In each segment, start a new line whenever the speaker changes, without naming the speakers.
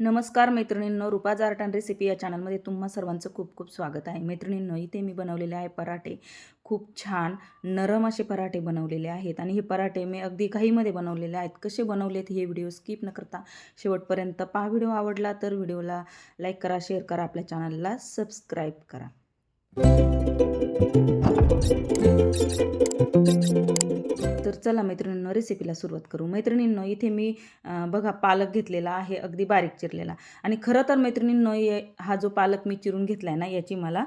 नमस्कार मैत्रिणींनो रुपाज art and recipe या चॅनलमध्ये तुम्हा सर्वांचं खूप खूप स्वागत आहे. मैत्रिणींनो इथे मी बनवलेले आहे पराठे. खूप छान नरम असे पराठे बनवलेले आहेत आणि हे पराठे मी अगदी घाईमध्ये बनवलेले आहेत. कसे बनवलेत हे व्हिडिओ स्किप न करता शेवटपर्यंत पहा. व्हिडिओ आवडला तर व्हिडिओला लाईक करा शेअर करा. आपल्या चॅनलला सबस्क्राईब करा. तर चला मैत्रिणींनो रेसिपीला सुरुवात करू. मैत्रिणींनो इथे मी बघा पालक घेतलेला आहे अगदी बारीक चिरलेला. आणि खरं तर मैत्रिणींनो हा जो पालक मी चिरून घेतला आहे ना याची मला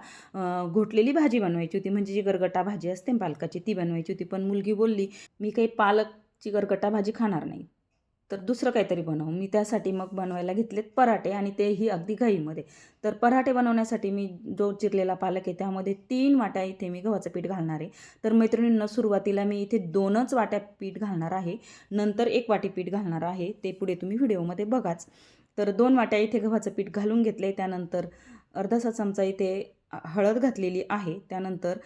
घोटलेली भाजी बनवायची होती. म्हणजे जी गरगटा भाजी असते पालकाची ती बनवायची होती. पण मुलगी बोलली मी काही पालकची गरगटा भाजी खाणार नाही. तर दुसरं काहीतरी बनवू. मी त्यासाठी मग बनवायला घेतलेत पराठे आणि तेही अगदी घाईमध्ये. तर पराठे बनवण्यासाठी मी जो चिरलेला पालक आहे त्यामध्ये तीन वाट्या इथे मी गव्हाचं पीठ घालणार आहे. तर मैत्रिणींना सुरुवातीला मी इथे दोनच वाट्या पीठ घालणार आहे. नंतर एक वाटी पीठ घालणार आहे. ते पुढे तुम्ही व्हिडिओमध्ये बघाच. तर दोन वाट्या इथे गव्हाचं पीठ घालून घेतले त्यानंतर अर्धासा चमचा इथे हळद घातलेली आहे. त्यानंतर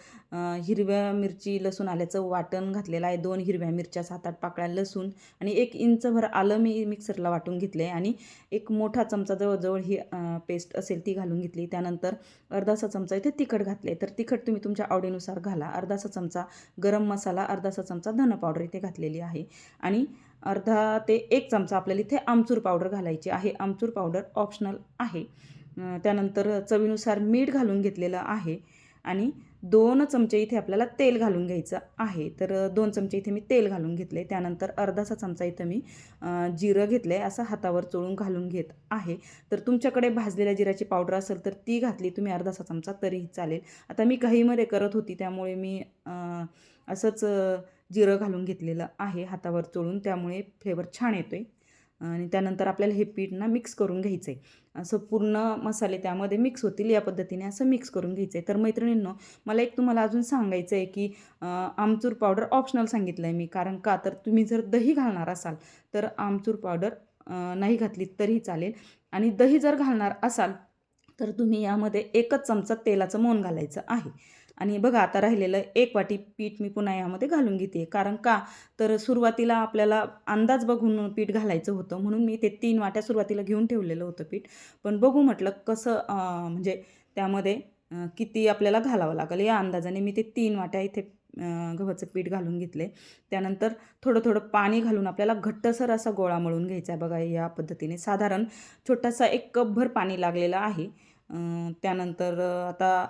हिरव्या मिरची लसूण आल्याचं वाटण घातलेलं आहे. दोन हिरव्या मिरच्या सात आठ पाकळ्या लसूण आणि एक इंचभर आलं मी मिक्सरला वाटून घेतलं आहे आणि एक मोठा चमचा जवळजवळ ही पेस्ट असेल ती घालून घेतली. त्यानंतर अर्धासा चमचा इथे तिखट घातले तर तिखट तुम्ही तुमच्या आवडीनुसार घाला. अर्धासा चमचा गरम मसाला अर्धासा चमचा धन पावडर इथे घातलेली आहे आणि अर्धा ते एक चमचा आपल्याला इथे आमचूर पावडर घालायची आहे. आमचूर पावडर ऑप्शनल आहे. त्यानंतर चवीनुसार मीठ घालून घेतलेलं आहे. आणि दोन चमचे इथे आपल्याला तेल घालून घ्यायचं आहे. तर दोन चमचे इथे मी तेल घालून घेतले. त्यानंतर अर्धासा चमचा इथं मी जिरं घेतलं आहे असं हातावर चोळून घालून घेत आहे. तर तुमच्याकडे भाजलेल्या जिऱ्याची पावडर असेल तर ती घातली. तुम्ही अर्धासा चमचा तरीही चालेल. आता मी घाईमध्ये करत होती. त्यामुळे मी असंच जिरं घालून घेतलेलं आहे हातावर चोळून. त्यामुळे फ्लेवर छान येतो आहे आणि त्यानंतर आपल्याला हे पीठ ना मिक्स करून घ्यायचं आहे असं पूर्ण मसाले त्यामध्ये मिक्स होतील या पद्धतीने असं मिक्स करून घ्यायचं आहे तर मैत्रिणींनो मला एक तुम्हाला अजून सांगायचं आहे की आमचूर पावडर ऑप्शनल सांगितलं आहे मी. कारण का? तर तुम्ही जर दही घालणार असाल तर आमचूर पावडर नाही घातली तरीही चालेल. आणि दही जर घालणार असाल तर तुम्ही यामध्ये एकच चमचा तेलाचं मोन घालायचं आहे. आणि बघा आता राहिलेलं एक वाटी पीठ मी पुन्हा यामध्ये घालून घेते. कारण का? तर सुरुवातीला आपल्याला अंदाज बघून पीठ घालायचं होतं. म्हणून मी ते तीन वाट्या सुरुवातीला घेऊन ठेवलेलं होतं पीठ. पण बघू म्हटलं कसं म्हणजे त्यामध्ये किती आपल्याला घालावं लागेल. या अंदाजाने मी ते तीन वाट्या इथे गव्हाचं पीठ घालून घेतले. त्यानंतर थोडं थोडं पाणी घालून आपल्याला घट्टसर असा गोळा मळून घ्यायचा आहे बघा या पद्धतीने. साधारण छोटासा एक कपभर पाणी लागलेलं आहे. त्यानंतर आता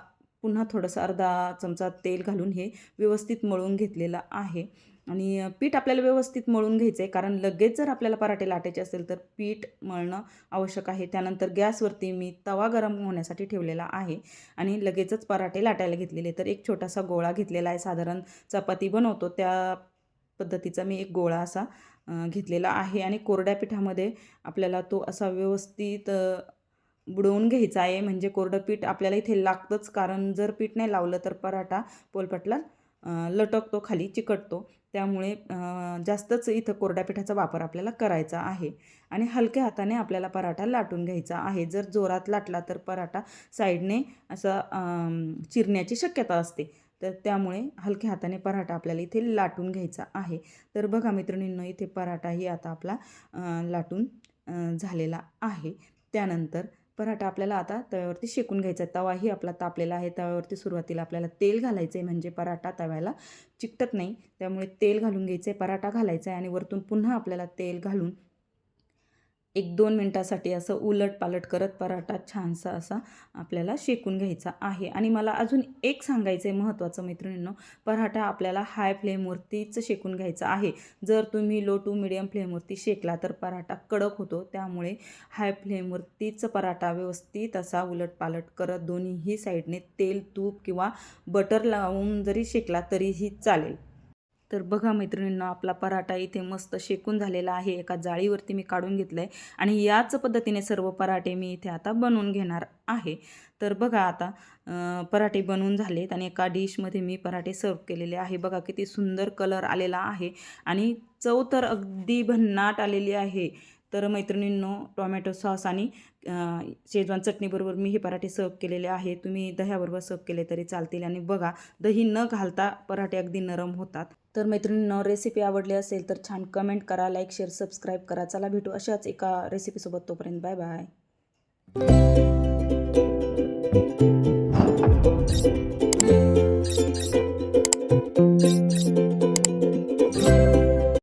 पुन्हा थोडंसं अर्धा चमचा तेल घालून हे व्यवस्थित मळून घेतलेलं आहे. आणि पीठ आपल्याला व्यवस्थित मळून घ्यायचं आहे कारण लगेच जर आपल्याला पराठे लाटायचे असेल तर पीठ मळणं आवश्यक आहे. त्यानंतर गॅसवरती मी तवा गरम होण्यासाठी ठेवलेला आहे आणि लगेचच पराठे लाटायला घेतलेले. तर एक छोटासा गोळा घेतलेला आहे. साधारण चपाती बनवतो त्या पद्धतीचा मी एक गोळा असा घेतलेला आहे. आणि कोरड्या पिठामध्ये आपल्याला तो असा व्यवस्थित बुडवून घ्यायचा आहे. म्हणजे कोरडं पीठ आपल्याला इथे लागतंच. कारण जर पीठ नाही लावलं तर पराठा पोलपटला लटकतो खाली चिकटतो. त्यामुळे जास्तच इथं कोरड्या पिठाचा वापर आपल्याला करायचा आहे. आणि हलक्या हाताने आपल्याला पराठा लाटून घ्यायचा आहे. जर जोरात लाटला तर पराठा साईडने असा चिरण्याची शक्यता असते. तर त्यामुळे हलक्या हाताने पराठा आपल्याला इथे लाटून घ्यायचा आहे. तर बघा मैत्रिणींनो इथे पराठाही आता आपला लाटून झालेला आहे. त्यानंतर पराठा आपल्याला आता तव्यावरती शेकून घ्यायचा आहे. तवाही आपला तापलेला आहे. तव्यावरती सुरुवातीला आपल्याला तेल घालायचं आहे म्हणजे पराठा तव्याला चिकटत नाही. त्यामुळे तेल घालून घ्यायचं आहे पराठा घालायचा आहे आणि वरतून पुन्हा आपल्याला तेल घालून एक दोन मिनटासाठी असं उलट पालट करत पराठा छानसा असा आपल्याला शेकून घ्यायचा आहे. आणि मला अजून एक सांगायचं आहे महत्त्वाचं मैत्रिणींनो पराठा आपल्याला हाय फ्लेमवरतीच शेकून घ्यायचा आहे. जर तुम्ही लो टू मिडियम फ्लेमवरती शेकला तर पराठा कडक होतो. त्यामुळे हाय फ्लेमवरतीच पराठा व्यवस्थित असा उलट पालट करत दोन्हीही साईडने तेल तूप किंवा बटर लावून जरी शेकला तरीही चालेल. तर बघा मैत्रिणींना आपला पराठा इथे मस्त शेकून झालेला आहे. एका जाळीवरती मी काढून घेतलं आहे आणि याच पद्धतीने सर्व पराठे मी इथे आता बनवून घेणार आहे. तर बघा आता पराठे बनवून झालेत आणि एका डिशमध्ये मी पराठे सर्व केलेले आहे. बघा किती सुंदर कलर आलेला आहे आणि चव तर अगदी भन्नाट आलेली आहे. तर मैत्रिणींनो टोमॅटो सॉस आणि शेजवान चटणीबरोबर मी हे पराठे सर्व केलेले आहे. तुम्ही दह्याबरोबर सर्व केले तरी चालतील आणि बघा दही न घालता पराठे अगदी नरम होतात. तर मैत्रिणींनो रेसिपी आवडली असेल तर छान कमेंट करा लाईक शेअर सबस्क्राईब करा. चला भेटू अशाच एका रेसिपीसोबत तोपर्यंत बाय बाय